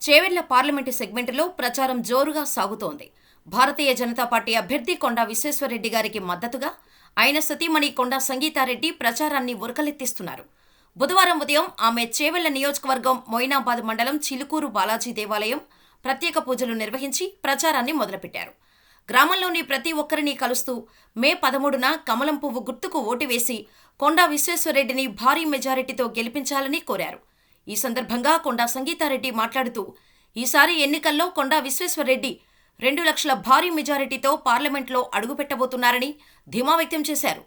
Chevella parliament సెగ్మెంటులో ప్రచారం జోరుగా సాగుతోంది. భారతీయ జనతా పార్టీ అభ్యర్థి కొండా విశ్వేశ్వరరెడ్డి గారికి మద్దతుగా ఆయన సతీమణి కొండా సంగీతారెడ్డి ప్రచారాన్ని ఉరకలెత్తిస్తున్నారు. బుధవారం ఉదయం ఆమె చేవెళ్ళ నియోజకవర్గం మొయినాబాద్ మండలం చిలుకూరు బాలాజీ దేవాలయం ప్రత్యేక పూజలు నిర్వహించి ప్రచారాన్ని మొదలుపెట్టారు. గ్రామంలోని ప్రతి ఒక్కరిని కలుస్తూ మే పదమూడున కమలం పువ్వు గుర్తుకు ఓటు వేసి కొండా విశ్వేశ్వరరెడ్డిని భారీ మెజారిటీతో గెలిపించాలని కోరారు. ఈ సందర్భంగా కొండా సంగీతారెడ్డి మాట్లాడుతూ ఈసారి ఎన్నికల్లో కొండా విశ్వేశ్వరరెడ్డి రెండు లక్షల భారీ మెజారిటీతో పార్లమెంట్లో అడుగుపెట్టబోతున్నారని ధీమా వ్యక్తం చేశారు.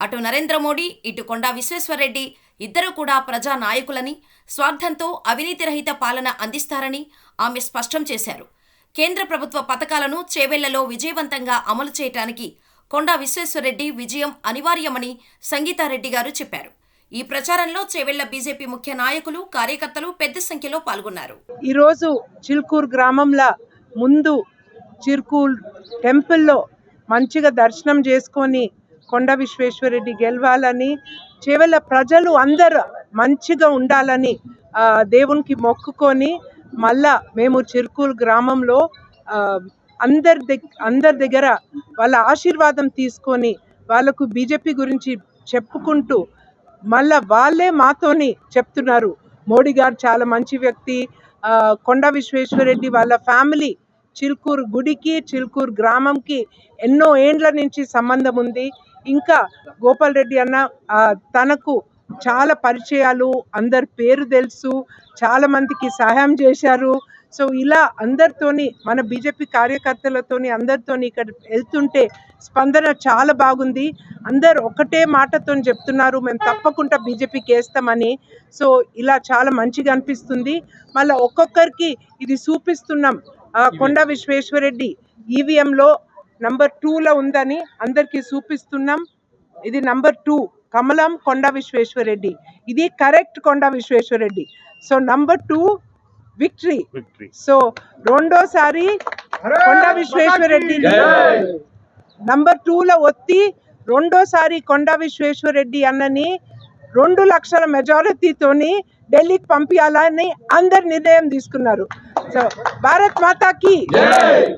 అటు నరేంద్ర మోడీ ఇటు కొండా విశ్వేశ్వరరెడ్డి ఇద్దరు కూడా ప్రజా నాయకులని స్వార్థంతో అవినీతి రహిత పాలన అందిస్తారని ఆమె స్పష్టం చేశారు. కేంద్ర ప్రభుత్వ పథకాలను చేవెళ్ళలో విజయవంతంగా అమలు చేయటానికి కొండా విశ్వేశ్వరరెడ్డి విజయం అనివార్యమని సంగీతారెడ్డి గారు చెప్పారు. ఈ ప్రచారంలో చేవెళ్ళ బీజేపీ ముఖ్య నాయకులు కార్యకర్తలు పెద్ద సంఖ్యలో పాల్గొన్నారు. ఈరోజు చిల్కూర్ గ్రామంలో ముందు చిర్కూర్ టెంపుల్లో మంచిగా దర్శనం చేసుకొని కొండ విశ్వేశ్వరరెడ్డి గెలవాలని చేవెళ్ళ ప్రజలు అందరు మంచిగా ఉండాలని దేవునికి మొక్కుకొని మళ్ళా మేము చిర్కూర్ గ్రామంలో అందరి దగ్గ అందరి దగ్గర వాళ్ళ ఆశీర్వాదం తీసుకొని వాళ్ళకు బీజేపీ గురించి చెప్పుకుంటూ మళ్ళా వాళ్ళే మాతోని చెప్తున్నారు. మోడీ గారు చాలా మంచి వ్యక్తి. కొండ విశ్వేశ్వరరెడ్డి వాళ్ళ ఫ్యామిలీ చిల్కూరు గుడికి చిల్కూరు గ్రామంకి ఎన్నో ఏండ్ల నుంచి సంబంధం ఉంది. ఇంకా గోపాల్ రెడ్డి అన్న తనకు చాలా పరిచయాలు అందరి పేరు తెలుసు చాలా మందికి సహాయం చేశారు. సో ఇలా అందరితోని మన బీజేపీ కార్యకర్తలతోని అందరితోని ఇక్కడ వెళ్తుంటే స్పందన చాలా బాగుంది. అందరు ఒకటే మాటతో చెప్తున్నారు మేము తప్పకుండా బీజేపీకి వేస్తామని. సో ఇలా చాలా మంచిగా అనిపిస్తుంది. మళ్ళీ ఒక్కొక్కరికి ఇది చూపిస్తున్నాం. కొండ విశ్వేశ్వరరెడ్డి ఈవీఎంలో నంబర్ టూలో ఉందని అందరికీ చూపిస్తున్నాం. ఇది నంబర్ టూ కమలం కొండ విశ్వేశ్వరరెడ్డి. ఇది correct Konda Vishweshwar Reddy. So number two victory. Victory. So రెండోసారి కొండ విశ్వేశ్వరరెడ్డి నంబర్ టూలో ఒత్తి రెండోసారి కొండ విశ్వేశ్వరరెడ్డి అన్నని రెండు లక్షల మెజారిటీతోని ఢిల్లీకి పంపించాలని అందరు నిర్ణయం తీసుకున్నారు. సో భారత్ మాతాకి